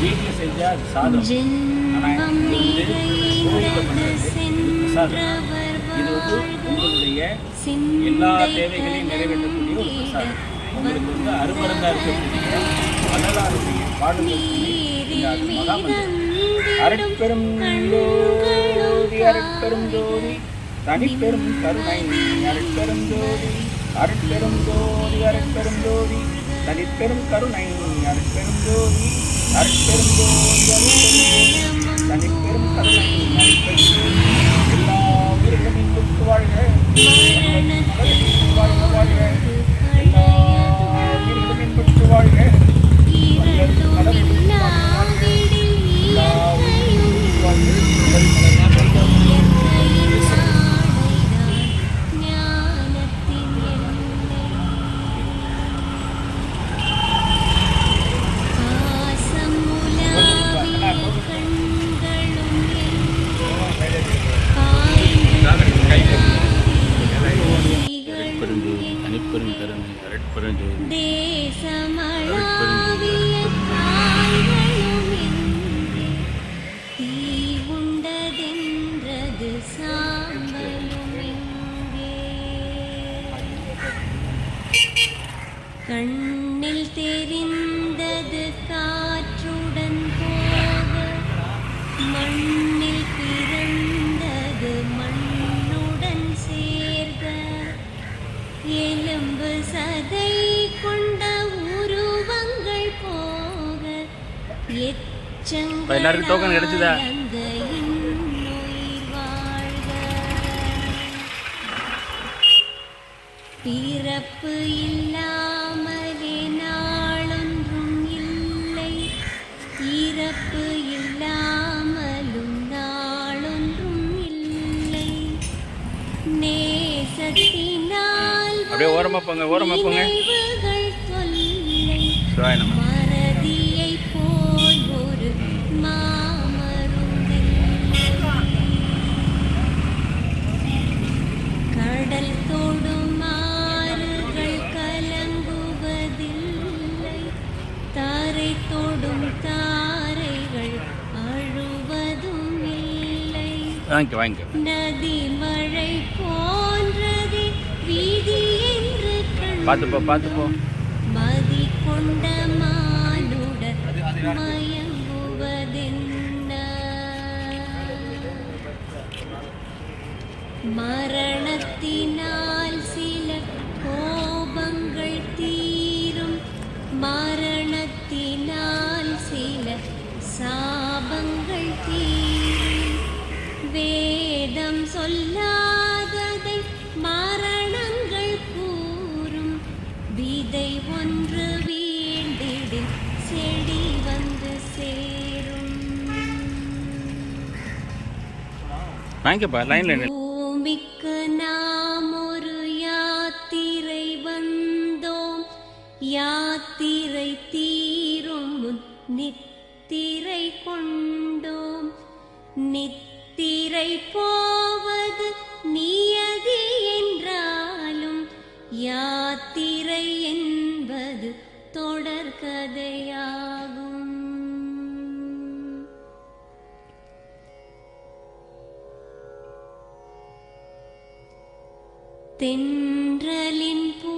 வீட்டில் செஞ்சால் அது சாதம் ஆனால் இது வந்து உங்களுடைய எல்லா தேவைகளையும் நிறைவேற்றக்கூடிய ஒரு பிரசாதம் உங்களுக்கு வந்து அருமருந்தாக இருக்கக்கூடிய பாடல்கள் அரட்பெரும் ஜோதி அரட்பெரும் ஜோதி தனிப்பெரும் கருணை அரட்பெரும் ஜோதி அரட்பெரும் ஜோதி அரட்பெரும் ஜோதி தனிப்பெரும் கருணை அரட்பெரும் ஜோதி அரட்பெரும் தனிப்பெரும் தேசமளாவிய தீ உண்டதென்றது சாம்பலும் கண்ணில் தெரிந்தது காற்றுடன் போக மண் எல்லாருக்கும் token கிடைச்சுதா? பிறப்பு இல்லாமலே நாளொன்றும் இல்லை. இறப்பு இல்லாமலும் நாளொன்றும் இல்லை. நேசத்தினால் அப்படியே ஓரமா போங்க ஓரமா போங்க. நினைவுகள் வாங்கிக்க வாங்கிக்க நதி மழை போன்றது வீதி என்று கண் பார்த்து போ பார்த்து போ மதி கொண்ட மானுட மயங்குவதென்ன? மரணத்தினால் சில கோபங்கள் தீரும் மரணத்தினால் சில சாபங்கள் தீரும் வேதம் சொல்லாததை மரணங்கள் கூறும். விதை ஒன்று வீண்டிடில் செடி வந்து சேரும். வாங்கிக்கப்பா லைன்ல பூமிக்கு நாம் ஒரு யாத்திரை வந்தோம். யாத்திரை தீரும் நித்திரை கொண்டோம். நித்திரை திரை போவது நியதி என்றாலும் யாத்திரை என்பது தொடர்கதையாகும் தென்றலின் பூ